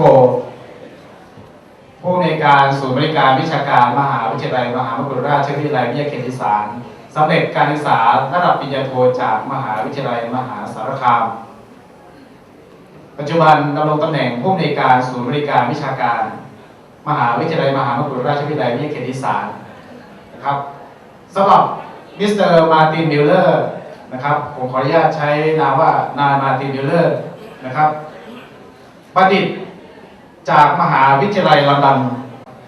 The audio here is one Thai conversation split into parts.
โกผู้ในการศูนย์บริการวิชาการมหาวิทยาลัยมหามกุฏราชวิทยาลัยวิทยาเขตอีสานสำเร็จการศึกษาระดับปริญญาโทจากมหาวิทยาลัยมหาสารคาม ปัจจุบันดำรงตำแหน่งผู้ในการศูนย์บริการวิชาการ มหาวิทยาลัยมหามกุฏราชวิทยาลัยวิทยาเขตอีสานนะครับสำหรับมิสเตอร์มาตินมิลเลอร์นะครับผมขออนุญาตใช้นามว่านายมาตินมิลเลอร์นะครับบัณฑิต จากมหาวิทยาลัยลอนดอน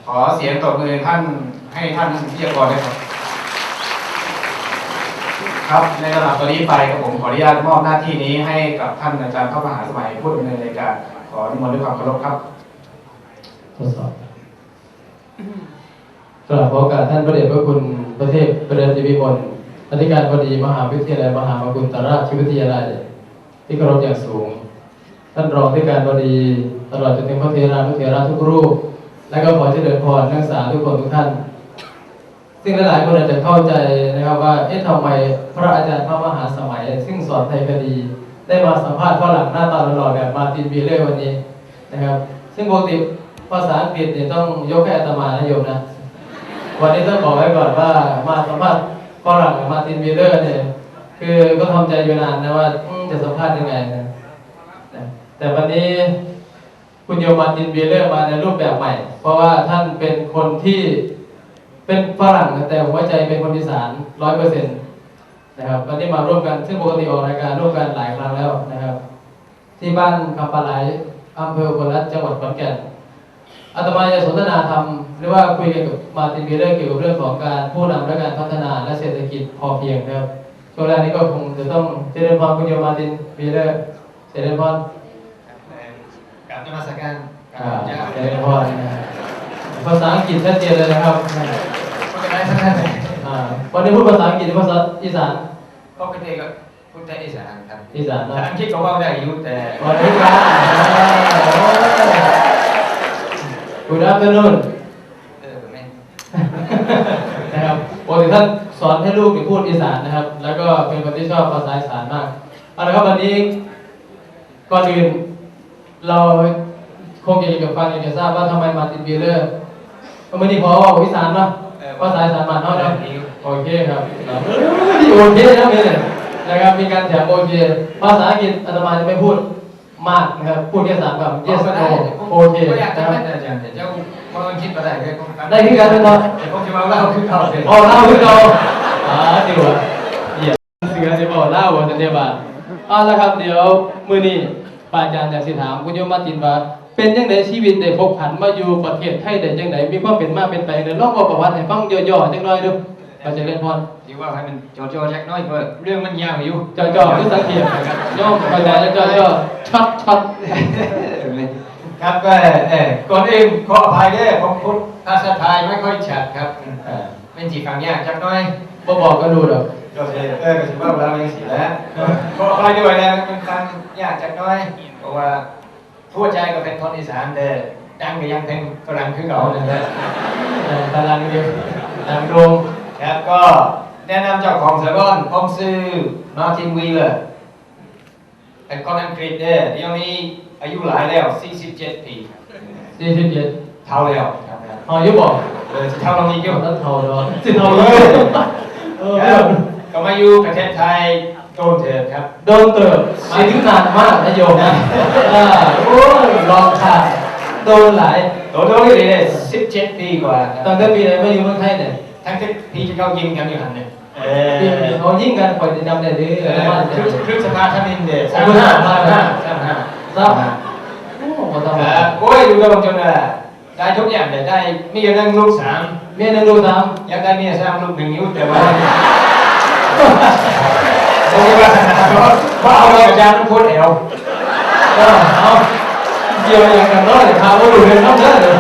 ขอเสียงตบมือท่านให้ท่านวิทยากรด้วยครับ ครับในระดับตอนนี้ไปครับผมขออนุญาตมอบหน้าที่นี้ให้กับท่านอาจารย์พระมหาสมัยผู้ดำเนินรายการขออนุโมทนาด้วยความเคารพครับทดสอบกราบขอโอกาสท่านพระเดชพระคุณพระเทพปริญญาวิมลอธิการบดีมหาวิทยาลัยมหามกุฏราชวิทยาลัย ที่เคารพอย่างสูง ท่านรองที่การบดีตลอดจนถึงพระเทรานุเถระทุกรูป และก็ขอเจริญพรนักศึกษาทุกคนทุกท่าน ซึ่งหลายๆคนอาจจะเข้าใจนะครับว่าเอ๊ะทำไมพระอาจารย์พระมหาสมัย ซึ่งสอนไทยคดี ได้มาสัมภาษณ์ฝรั่งหน้าตาหล่อแบบมาตินบีเลอร์วันนี้นะครับ ซึ่งปกติภาษาอังกฤษเนี่ยต้องยกให้อาตมานะโยมนะวันนี้ต้องบอกไว้ก่อนว่ามาสัมภาษณ์ฝรั่งกับมาตินบีเลอร์เนี่ยคือก็ทำใจอยู่นานนะว่าจะสัมภาษณ์ยังไงนะ แต่วันนี้คุณโยมมาร์ตินเบีเลอร์มาในรูปแบบใหม่ เพราะว่าท่านเป็นคนที่เป็นฝรั่งแต่หัวใจเป็นคนอีสานร้อยเปอร์เซ็นต์นะครับวันนี้มาร่วมกันซึ่งปกติออกรายการร่วมกันหลายครั้งแล้วนะครับ ที่บ้านคำปาไหลอำเภออุบลรัตจังหวัดขอนแก่นอาตมาจะสนทนาธรรมหรือว่าคุยกันกับมาตินเบีเลอร์เกี่ยวกับเรื่องของการผู้นำและการพัฒนาและเศรษฐกิจพอเพียงนะครับช่วงแรกนี้ก็คงจะต้องเจริญพรคุณโยมาตินเบีเลอร์เจริญพร นมัสการอ่าเจริญพรนะภาษาอังกฤษชัดเจนเลยนะครับไม่เป็นไรสักท่านเลยอ่าวันนี้พูดภาษาอังกฤษหรือภาษาอีสานก็เป็นเอกพูดไทยอีสานครับอีสานภานะษาอังกฤษก็ว่าได้อยู่แต่วันนี้ครับคุณอัพเดนุนเออไม่นะครับปกติท่านสอนให้ลูกเนี่ยพูดอีสานนะครับ แล้วก็เป็นคนที่ชอบภาษาอีสานมากเอาละครับวันนี้ก่อนอื่น เราคงอยากจะฟังอยากจะทราบว่าทำไมมาร์ตินบีเลอร์วันนี้พอว่าอีสานเนาะภาษาอีสานมาเนาะเนาะโอเคครับที่โอเคนะเมย์นะครับมีการแถมโอเคภาษาอังกฤษอาตมาจะไม่พูดมากนะครับพูดแค่สามคำ yes ก็ได้ no โอเคก็อยากนะจะครับไม่แต่อาจารย์เจ้ามาคิดมาได้เลยผมได้ที่การเป็นตอนเดี๋ยวผมจะมาเล่าคือเขาเสร็จอ๋อเล่าคือเราอ่าดีว่ะเหี้ยเสือจะบอกเล่าว่าจะเดียบาอ่าแล้วครับเดี๋ยวมื้อนี้ ปาอาจารย์อยากสิถามคุณโยมมาตินว่า เป็นจังไดชีวิตได้พบผันมาอยู่ประเทศไทยได้จังไดมีความเป็นมาเป็นไปเดี๋ยวลองบอกประวัติให้ฟังย่อๆจังหน่อยดูเราจะเรียนพรดีว่าให้มันจอๆแจ็คน้อยเพราะเรื่องมันยาวอยู่จอจอคือสังเกตย่อมเข้าใจแล้วจอจอช็อตช็อตครับก็เออก่อนอื่นขออภัยด้วยผมพูดภาษาไทยไม่ค่อยชัดครับเป็นจีฟังยากจักหน้อยบ่บอกก็รู้ดอก ก็เลยเออก็ถือว่าเราเองสิแล้วขออภัยด้วยนะมันฟังยากจักหน้อยเพราะว่าทั่วใจก็เป็นคนอีสานแต่ดังก็ยังเป็นฝรั่งคือเก่านั่นแหละเออตารางเดียวตารางโดงครับก็แนะนำเจ้าของสถาบันผมชื่อมาร์ตินวีเลอร์เป็นคนอังกฤษเด้อเดี๋ยวนี้อายุหลายแล้ว 47 ปีสี่สิบเจ็ดเท่าแล้วครับอ๋อยุบอกเออเท่าลงอีกอยู่นั่นเท่าดอกสิเท่าเลยเออครับก็ มาอยู่ประเทศไทยโดนเถิดครับโดนเติบหมายถึงนานมากนะโยมนะอ่าโอ้ยลองค่ะโดนหลายโดนโดนเลยเนี่ย17ปีกว่าครับตั้งแต่ปีไหนมาอยู่เมืองไทยเนี่ยทั้งที่พี่จะเข้ายิงกันอยู่หันเนี่ยเอปีอเขายิ่งกันคอยจะจำได้ดื้อเออะไรอบ้างครึ่งครึ่งสภาท่านนินเดชสามห้าสามห้าสามห้าทราบโอ้โหทำไมครับโอ้ยดูดวงจนน่ะได้ทุกอย่างเลยได้มีกันนั่งลูกสามเมียหนึงดูตามอยากได้เมียสร้างลูกหนึ่งนิ้วแต่ว่า โอ้ยว่าเพราะเอาไปอาจารย์ต้องพูดเอวเออเอาเกี่ยวอย่างกันเนาะเดี๋ยวพาว่าดูเรียนน้ำเด้อเดี๋ยว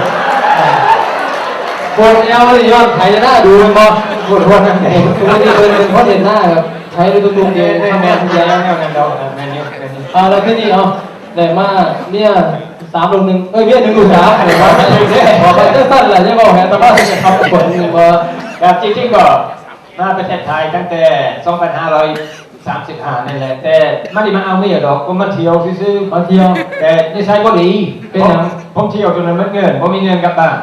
ปวดเอวเลยย้อนไถหน้าดูมันบ่ปวดหัวนั่นเองคือว่านี่เป็นเป็นเพราะเห็นหน้าครับใช้ด้วยตุ้มๆเดียวทำงานทุกย่างแนวนั้นเราแมนยูแมนยูเอาแล้วที่นี่เอาได้มาเนี่ยสามลงหนึ่งเอ้ยเมียหนึ่งลูกสามอะไรวะพอไปสั้นๆแหละใช่ป่ะแหแต่ว่าจะทำคนหนึ่งว่าครับจริงๆก็ มาประเทศไทยตั้งแต่สามสิบห้านั่นแหละแต่ไม่ได้มาเอาเมียดอกผมมาเที่ยวซื้อๆมาเที่ยว แต่นิสัยก็ดีเป็นหยังผมผมเที่ยวจนมันไม่เงินผมมีเงินกลับบ้าน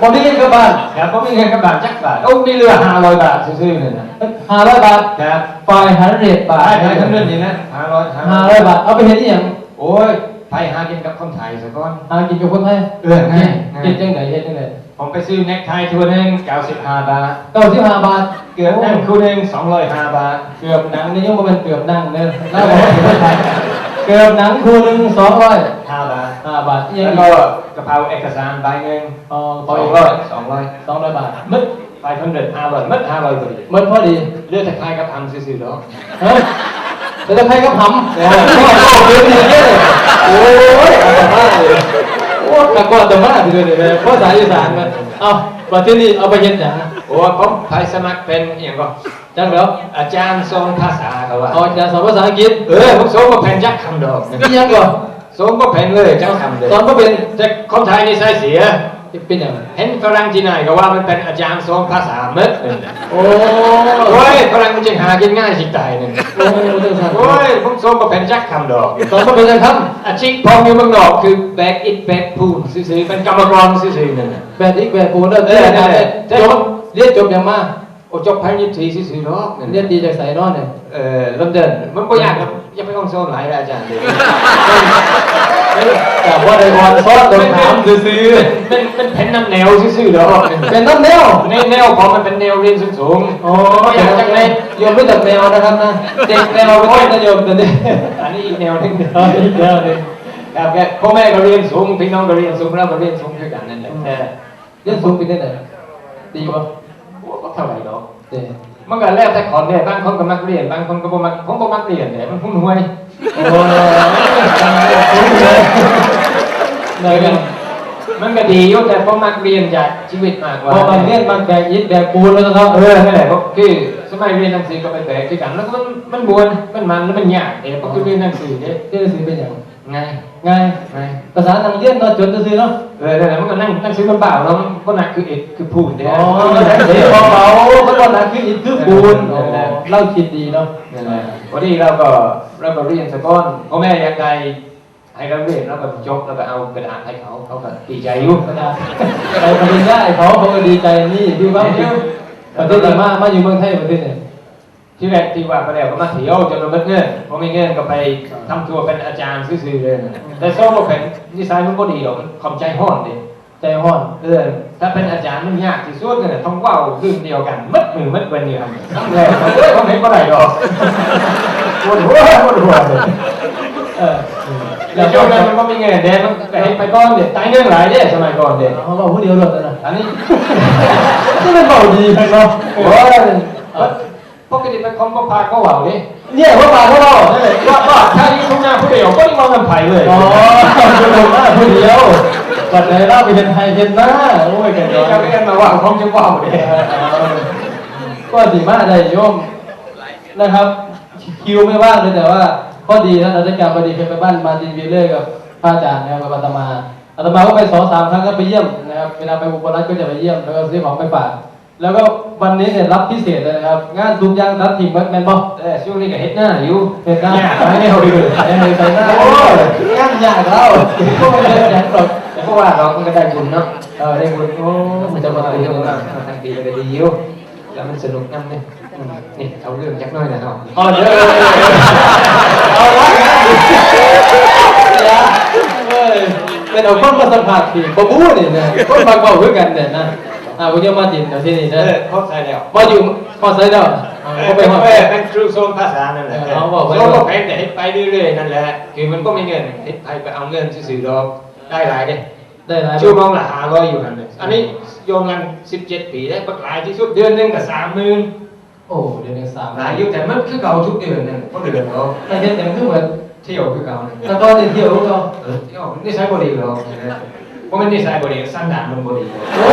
คนที่เล่นกับบ้านครับผมมีเงินกลับบ้านจักบาทโอ้มีเรือห้าร้อยบาทซื้อๆเนี่ยนะห้าร้อยบาทครับไฟฮันเรดบาทไปไปทั้งเรื่องนี้นะห้าร้อยห้าร้อยบาทเอาไปเห็นที่อย่างโอ้ยไปหากินกับคนไทยซะก่อนหากินกับคนไทยเออง่ายง่าย เฮ็ดจังไหนเฮ็ดจังไหนผมไปซื้อเน็กไทตัวหนึง95บาทเก้าสิบห้าบาท เกือบนั่งคู่หนึง205บาท เกือบหนังนี่ยังบ่เป็นเกือบนั่งเด้อแล้วบอกว่าคนไทยเกือบหนังคู่หนึ่งสองร้อย5บาทห้าบาทอีกอแล้ย่างวอีก็กกระเป๋าเอกสารใบหนึงอ๋อสต่อองอีกร้อยสองร้อยสองร้อยบาทมึดไปพันเดือนห้าร้อยมึดห้าร้อยพอดีเหมือนพอดีเลือดตะไคร้กับทำซื่อๆดอกเฮ้ยแต่ถ้าใครก็หำโอ้โหเดี๋ยวนี้เลยโอ้ยเอาแต่มา เลยโอ้กะกอแต่มาเลยเลยภาษาอีสานมันเอาประเทศนี้เอาไปเฮ็ดหยังโอ้ผมไปสมัครเป็นอหย่างก็จังแล้วอาจารย์ทรงภาษาเขาว่าเอาจะสอนภาษาอังกฤษเออผมสอนก็แผ่นจักคำดอกนี่ยังก่อนสอนก็แผ่นเลยจักคำเลยสอนก็เป็นแต่คนไทยนี่ใส่เสีย เป็นอย่างไรเห็นฝรั่งที่ไหนก็ว่ามันเป็นอาจารย์สอนภาษาเม็ดเลยโอ้โอ้ยฝรั่งมันจะหากินง่ายสิตายหนึ่งโอ้ยเรื่องสัตว์โอ้ยผมสอนก็แผ่นจักคำดอกสอนก็เป็นยังครับอาชีพพอมีเมืองนอกคือ back it back พูดซื่อๆเป็นกรรมกรซื่อๆนั่นน่ะแบบอีกแบบปูนแล้วเออนั่นแหละจบเรียนจบยังมา โอ้จบภายในทีซื่อๆดอกนั่นเรียนดีจากไสนอนเนี่ยเออลำเดินมันก็ยากครับอย่าไปต้องโซนหลายนะอาจารย์เลยแต่ว่าได้บอลซอสตรงถามซื้อเป็นเป็นแผ่นน้ำแนวซื่อๆดอกๆเป็นน้ำแนวในแนวของมันเป็นแนวเรียนสูงๆโอ้ก็อยากจากในโยมรู้จักแนวนะครับนะเด็กแนวไม่ต้องนะโยมตัวนี้อันนี้อีกแนวหนึงเอออีกแนวหนึงครับแกพ่อแม่ก็เรียนสูงพี่น้องก็เรียนสูงเราก็เรียนสูงด้วยกันนั่นแหละแต่เรียนสูงเป็นได้ไหนดีป่ะ โอ้ก็เท่าไหร่ดอกเด็มันก็แล้วแต่คนเนี่ยบางคนก็มักเรียนบางคนก็บ่มักผมก็มักเรียนเนี่ยมันพุ่งหวยโอ้สูงเลยไหนกันมันก็ดีอยู่แต่ผมมักเรียนจากชีวิตมากกพว่าอมันเรียนมันแบกยิดแบกปูนแล้วนะครับเออนั่นแหละก็คือสมัยเรียนหนังสือก็ไปแบกด้วยกันแล้วก็มันมันบวนมันมันแล้วมันยากเดี๋ยวก็คือเรียนหนังสือเนี่ยเรียนสีเป็นอย่าง ไงง่ายไงภาษาทางเรียนเราจนซื้อเนาะเออนั่นแหละมันก็นั่งนั่งซื้อลำบากแล้วมันก็หนักคือเอกคือพูดเนี่ยอ๋อเดี๋ยวเบาๆเขาบอกนะคืออิฐคือปูนอ๋อเล่าคิดดีเนาะนั่นแหละวันนี้เราก็เราก็เรียนสะก้อนพ่อแม่อยากได้ให้เราเรียนแล้วก็จบแล้วก็เอากระดาษให้เขาเขาก็ดีใจอยู่ไปปริญญาไอ้เขาเขาก็ดีใจนี่พี่ว่าประเทศไหนมามาอยู่เมืองไทยประเทศไหน ที่แรกที่ว่าไปแล้วก็มาเที่ยวจนเราเบิดเงินพอมีเงินก็ไปทำตัวเป็นอาจารย์ซื่อๆเลยนะแต่โซ่ก็เป็นนิสัยมันก็ดีหรอกมันความใจห้อนดิใจห้อนเออถ้าเป็นอาจารย์มันยากที่สุดเนี่ยต้องเว่าคืนเดียวกันมัดมือมัดวันเดียวกันทั้งแรกเฮ้ยผมเห็นก็ได้ดอกปวดหัวปวดหัวเลยเออแล้วช่วงนั้นมันก็มีเงินเดือนมันก็ให้ไปก้อนเด็ดตายเรื่องหลายเด้สมัยก่อนเด็ดเขาบอกผู้เดียวหลดนะอันนี้นี่มันเบาดีครับเนาะโอ้ย ปกติเป็นคนก็พาเขาเหว่าดิเนี่ยว่าปากเขาเรานั่นแหละว่าว่าถ้าอยู่ทุ่งนาผู้เดียวก็ไม่มองกันไผ่เลยอ๋อผู้เดียวมาผู้เดียวปัดไหนเล่าไปเป็นไทยเป็นหน้าโอ้ยแกนี่เนาะก็เรียนมาว่าเขาจะว่าเด็ก็ดีมากเลยโยมนะครับคิวไม่ว่างเลยแต่ว่าก็ดีนะราชการพอดีเคยไปบ้านมาดินวีเลอร์กับพระอาจารย์นะครับกับอาตมาอาตมาก็ไปสองสามครั้งก็ไปเยี่ยมนะครับเวลาไปอุบลรัตน์ก็จะไปเยี่ยมแล้วก็ซื้อของไปฝาก แล้วก็วันนี้เนี่ยรับพิเศษเลยนะครับ งานทุกอย่างรับทีมแมนบอแต่ช่วงนี้ก็เฮ็ดหน้าอยู่เห็นหน้าอยากให้เขาดูใส่ใส่หน้าโอ้ยงานยากแล้วก็ไม่ได้แจกหรอกแต่เพราะว่าเราก็ได้บุญเนาะเออได้บุญโอ้มันจะจะมามาตีตีกันกันนะทางดีก็ดีอยู่แล้วมันสนุกน้ำเนี่ยนี่เขาเรื่องจักน้อยนะครับอ๋อเดี๋ยวเอาละเอ้ยเป็นเอาคนมาสัมผัสที่บ่บู้นี่นะคนมาเว้าคือกันเนี่ยนะ อ่าผมจะมาติดแถวที่นี่เอนะอเข้าใจแล้วมาอยู่พอใส่แล้วเขาไปเป็นฮอดเป็นครูโซนภาษานั่นแหละเขาบอกไว้ โซนก็แพงแต่เฮ็ดไปเรื่อยๆนั่นแหละคือมันก็ไม่เงินเฮ็ดไปไปเอาเงินซื้อๆดอกได้หลายเด้ ได้หลายชั่วโมงละห้าร้อยอยู่นั่นเลยอันนี้โยมกันสิบเจ็ดปีได้บักหลายที่สุดเดือนหนึงก็สามหมื่นโอ้เดือนหนึงสามหลายอยู่แต่มันคือเก่าทุกเดือนนั่นเพราะเดือนเราแต่เฮ็ดแต่คือเหมือนเที่ยวคือเก่านั่นแต่ตอนนี้เที่ยวก็เออเที่ยวนิสัยบดีเรา เพราะมันนิสัยบดีสั้นดานมันบดีโอ้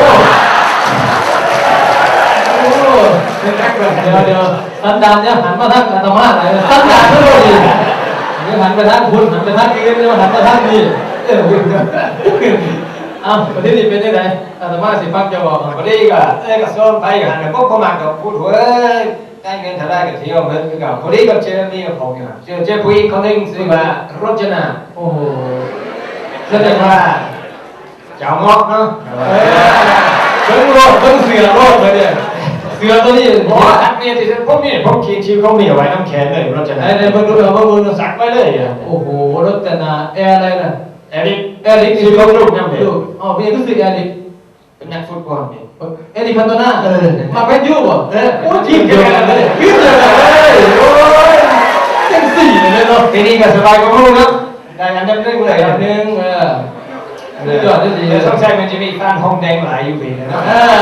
โอ้เป็นนักเลยเดี๋ยวเดี๋ยวสันดานเนี่ยหันมาทางอาตมาไหนสันดานก็บ่ดีนี่หันไปทางคุณหันไปทางอื่นนี่หันไปทางนี้เออเอาประเทศนี้เป็นยังไงอาตมาสิฟังจะบอกวันนี้ก็เอ้ยก็ซ้อมไปกันแล้วก็ประมาณกับพูดเว้ยได้เงินเท่าไรก็เที่ยวเหมือนกับพอดีก็เจอมีกับผมอยู่เจอเจอผู้หญิงคนหนึงชื่อว่ารจนาโอ้โหแสดงว่า เจ้าเงาะเนาะเบิ้งโลดเบิ้งเสือโลดเลยเนี่ยเสือตัวนี้เพราะว่าอันเนี้ยที่ผมนี่ผมเขียนชื่อเขามีเอาไว้น้ำแข็งเลยรจไหนนาไหนเบิ้งดูเอาเบิ้งดูสักไว้เลยอะโอ้โหรถแต่นาแอร์อะไรน่ะแอริกแอร์ลิกชื่อเขาลูกน้ำเด็กลูกอ๋อพี่ก็คือแอร์ลิกเป็นนักฟุตบอลเนี่ยแอร์ลิกคันโตนาเออมาเป็นยูบ่เออโอ้ทีมเดียวกันเลยขึ้นเลยโอ้ยเต็มสี่เลยเนาะทีนี้ก็สบายกว่าพวกเนาะ สงสัยมันจะมีการทองแดงหลายอยู่ปีนะเนาะเออ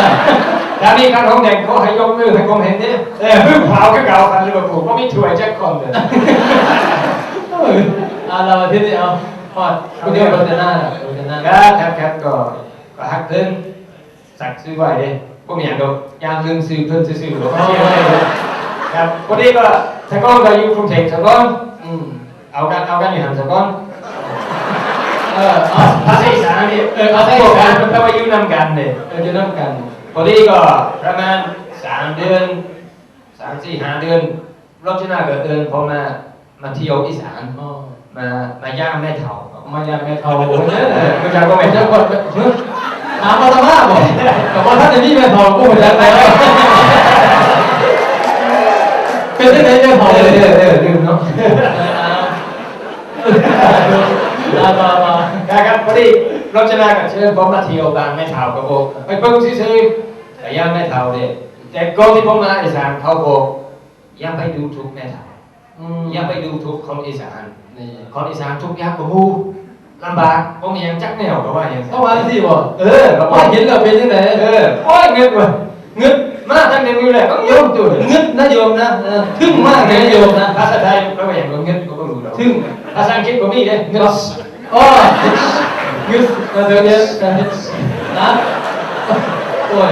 ถ้ามีการทองแดงเขาให้ยกมือให้ผมเห็นดิเออพึ่งเผาขึ้นเก่าคันลิเวอร์พูลก็มีถ้วยแจ็คคอนเลยเอออ่าเรามาที่นี่เอาพอดคุณเดียวรถแต่นาน่ะรถแต่นาครับครับครับก็ก็ฮักเพิ่นสักซื้อไว้เด้พวกอย่างดอกยามลืมซื้อเพิ่นซื้อๆหรอกครับพอดีก็ถ้าก้อนก็อยู่กรุงเทพถ้าก้อนอืมเอากันเอากันอยู่หันถ้าก้อน เออเอาภาษาอีสานนี่เออเอาภาษาอีสานมันต้องมาอยู่นำกันเด้เออจะนั่งกันพอดีก็ประมาณสามเดือนสามสี่ห้าเดือนรอบชนะก็เดินพอมามาเที่ยวอีสานมามาย่างแม่เฒ่ามาอยากแม่เท่าโอ้โหเนี่ยอไม่ใช่ก็ไม่ไม่ใช่กดเฮ้ยถามมาทำไมบอกแต่ว่าท่านจะนี่แม่เท่ากูเหมือนกันเป็นได้ไงแม่เอเท่าอเลย เอ เนี่ย อเออลืมเนาะ มามามา ครับพอ ดีรอบชนะก็เชิญผมมาเที่ยวบ้านแม่เฒ่าก็บอกไปเบิ่งซื่อๆแต่ย่างแม่เฒ่าเด้แต่ก่อนที่ผมมาอีสานเขาบอกอย่าไปดูถูกแม่เฒ่าอืมอย่าไปดูถูกคนอีสานนี่คนอีสานทุกข์ยากกว่าหมู่ลำบากบ่มีหยังจักแนวก็ว่าอย่างเข้ามาสิบ่เออก็ว่าว่าเห็นกับเป็นยังไงเออโอ้ยเงึดว่ะเงึดมาทั้งเดือนอยู่แหละก็เงึดอยู่เงึดนะโยมนะทึ่งมากเลยโยมนะภาษาไทยแปลว่าอย่างว่าเงึดก็บ่รู้ดอกทึ่งภาษาอังกฤษก็มีเด้เงึดอ๋อ เงึดมาเดี๋ยวนี้นะโอ้ย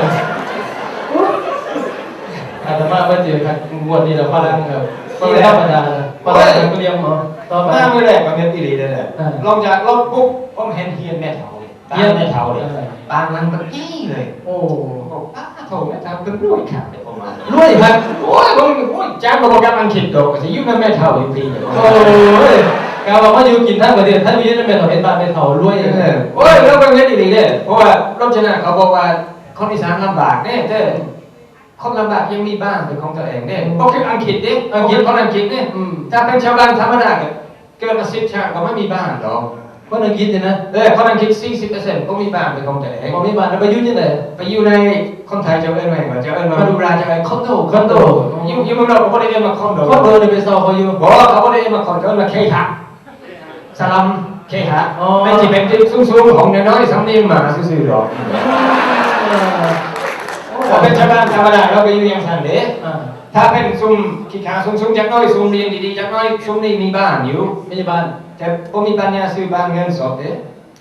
อาตมาว่าเจอครับงวดนี้เราพลังครับพลังธรรมดาพลังเรียมหมอต่อไปมามื้อแรกก็เงึดอีหลีเด้อแหละอ่าลงจากรถปุ๊บผมเห็นเฮียนแม่เฒ่าเลยตามแม่เฒ่าเลยปานมันก็อี้เลย โอ้ผมบอกป้าโถแม่เฒ่าเป็นรวยค่ะเดี๋ยวผมมารวยครับโอ้ยผมโอ้ยจ้างบ่กับอังกฤษดอกก็สิอยู่นำแม่เฒ่าอยู่ปีเดียวโอ้ย กาบอกว่าอยู่กินทั้งประเทศท่านมีนั่นเป็นต่อเป็นบ้านเป็นเถารวยเออโอ้ยแล้วเป็นเงึดอีหลีเด้อเพราะว่ารอบชนะเขาบอกว่าคนอีสานลำบากแน่เด้อคนลำบากยังมีบ้านเป็นของตัวเองเนี่ยก็คืออังกฤษดิอังกฤษคนอังกฤษเนี่ยอืมถ้าเป็นชาวบ้านธรรมดาก็เกิดมาสิบชาติก็ไม่มีบ้านหรอกคนอังกฤษเนี่ยนะเออคนอังกฤษสี่สิบเปอร์เซ็นต์ก็มีบ้านเป็นของตัวเองพอมีบ้านแล้วไปยุ่งยังไงไปอยู่ในคนไทยจะเอิ้นว่าไงจะเอิ้นว่าดูราจะเอิ้นคอนโดคอนโดอยู่อยู่เมืองนอกก็ไม่ได้เอิ้นว่าคอนโดคอนโดเนี่ยไปซอเขาอยู่บอกเขาไม่ได้เอิ้นว่าคอนโดเอิ้นว่าเคหะ สลัมเคหะอ๋อ ไม่ใช่เป็นที่สูงๆของน้อยๆสำเนียงหมาซื่อๆหรอกถ้าเป็นชาวบ้านธรรมดาเราไปอยู่อย่างนั้นเด้อ่าถ้าเป็นซุ่มขี้ขาซุ่มซุ่มจักหน้อยซุ่มเรียนดีๆจักหน้อยซุ่มนี่มีบ้านอยู่มีบ้านแต่ผมมีปัญญาซื้อบ้านเงินสดเด้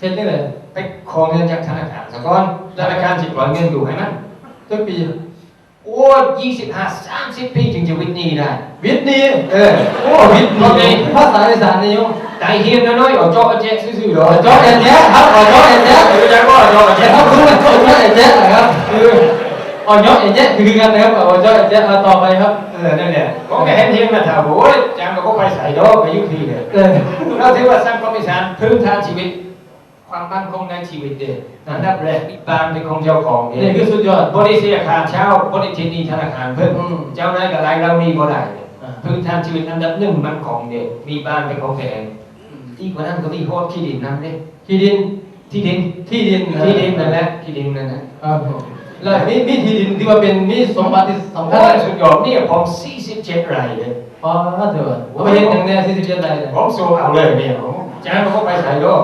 เห็นได้เลยไปขอเงินจากธนาคารสะก่อนธนาคารสิปล่อยเงินอยู่ให้มันทุกปีโอ้ยี่สิบห้าสามสิบปีจึงจะวิทย์หนี้ได้ วิทย์นี่เออโอ้วิทย์ตอนนี้นี่ภาษาอีสานนี่โยม ใจเฮียนน้อยๆออกจอกระเจ๊ซื่อๆหรออ๋อจอเอ็นแจ๊ครับอ๋อจอเอ็นแจ๊เออจักว่าจอกระเจ๊เจ๊ครับรู้ไหมจอเอ็นแจ๊นะครับคืออ๋อยอเอ็นแจ๊คือกันนะครับอ๋อจอเอ็นแจ๊มาต่อไปครับเออนั่นแหละผมก็เห็นเฮียนมาถามโอ้ยจางก็บ่ไปใส่ดอกไปอยุ่ที่เนี่ยเออเราถือว่าสร้างความมีสารพื้นฐานชีวิต ความมั่นคงในชีวิตเด้อันดับแรกมีบ้านเป็นของเจ้าของเด้นี่คือสุดยอดบริเสียค่าเช่าบริทินีธนาคารเพิ่มอืมเจ้านายกับรายเรามีบ่ได้เนี่ยอ่าพื้นฐานชีวิตอันดับหนึ่งมันของเด็กมีบ้านเป็นของตัวเอง อีกกว่านั้นก็มีโฮดที่ดินนั่นเด้ที่ดินที่ดินที่ดินที่ดินนั่นแหละที่ดินนั่นนะครับผมแล้วมีมีที่ดินที่ว่าเป็นมีสมบัติที่สำคัโอ้ญยสุดยอดนี่ผม47ไร่เลยพอเถอะว่าไปเห็นอย่างเนี้ยที่สิบเจ็ดไรเนี่ยผมสูเอาเลยเนี่ยผมจ้างเขาไปใส่ดอก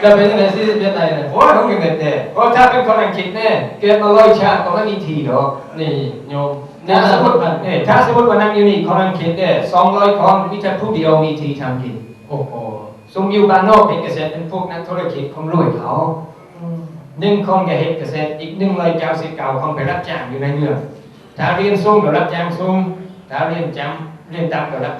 แล้วเป็นยังไงที่สิบเจ็ดไรเนี่ยโอ้ยผมยังเงินเด้เพราะถ้าเป็นคนอังกฤษเนี่ยเกิดมาร้อยชาติก็ไม่มีทีดอกนี่โยม ถ้าสมมติว่าเนี่ยถ้าสมมติว่านั่งอยู่นี่คนอังกฤษเนี่ย200คนมีแต่ผู้เดียวมีทีทำกินโอ้โหสมอยู่บ้านนอกเฮ็ดเกษตรเป็นพวกนักธุรกิจคนรวยเขาอืมหนึ่งคนก็เฮ็ดเกษตรอีกหนึ่งร้อยเก้าสิบเก้าคนไปรับจ้างอยู่ในเมืองถ้าเรียนสูงก็รับจ้างสูงถ้าเรียนจำเรียนต่ำก็รับ